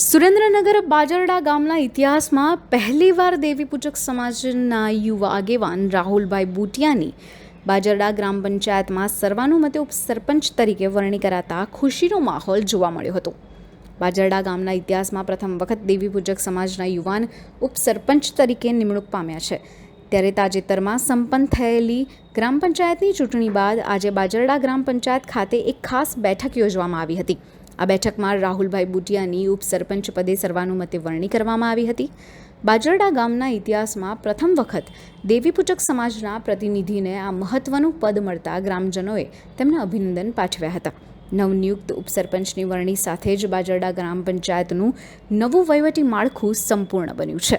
સુરેન્દ્રનગર બાજરડા ગામના ઇતિહાસમાં પહેલીવાર દેવીપૂજક સમાજના યુવા આગેવાન રાહુલભાઈ બુટિયાની બાજરડા ગ્રામ પંચાયતમાં સર્વાનુમતે ઉપસરપંચ તરીકે વરણી કરાતા ખુશીનો માહોલ જોવા મળ્યો હતો. બાજરડા ગામના ઇતિહાસમાં પ્રથમ વખત દેવીપૂજક સમાજના યુવાન ઉપસરપંચ તરીકે નિમણૂક પામ્યા છે. ત્યારે તાજેતરમાં સંપન્ન થયેલી ગ્રામ પંચાયતની ચૂંટણી બાદ આજે બાજરડા ગ્રામ પંચાયત ખાતે એક ખાસ બેઠક યોજવામાં આવી હતી. આ બેઠકમાં રાહુલભાઈ બુટિયાની ઉપસરપંચ પદે સર્વાનુમતે વરણી કરવામાં આવી હતી. બાજરડા ગામના ઇતિહાસમાં પ્રથમ વખત દેવીપૂજક સમાજના પ્રતિનિધિને આ મહત્વનું પદ મળતા ગ્રામજનોએ તેમને અભિનંદન પાઠવ્યા હતા. નવનિયુક્ત ઉપસરપંચની વરણી સાથે જ બાજરડા ગ્રામ પંચાયતનું નવું વહીવટી માળખું સંપૂર્ણ બન્યું છે.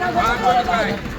અહીંયા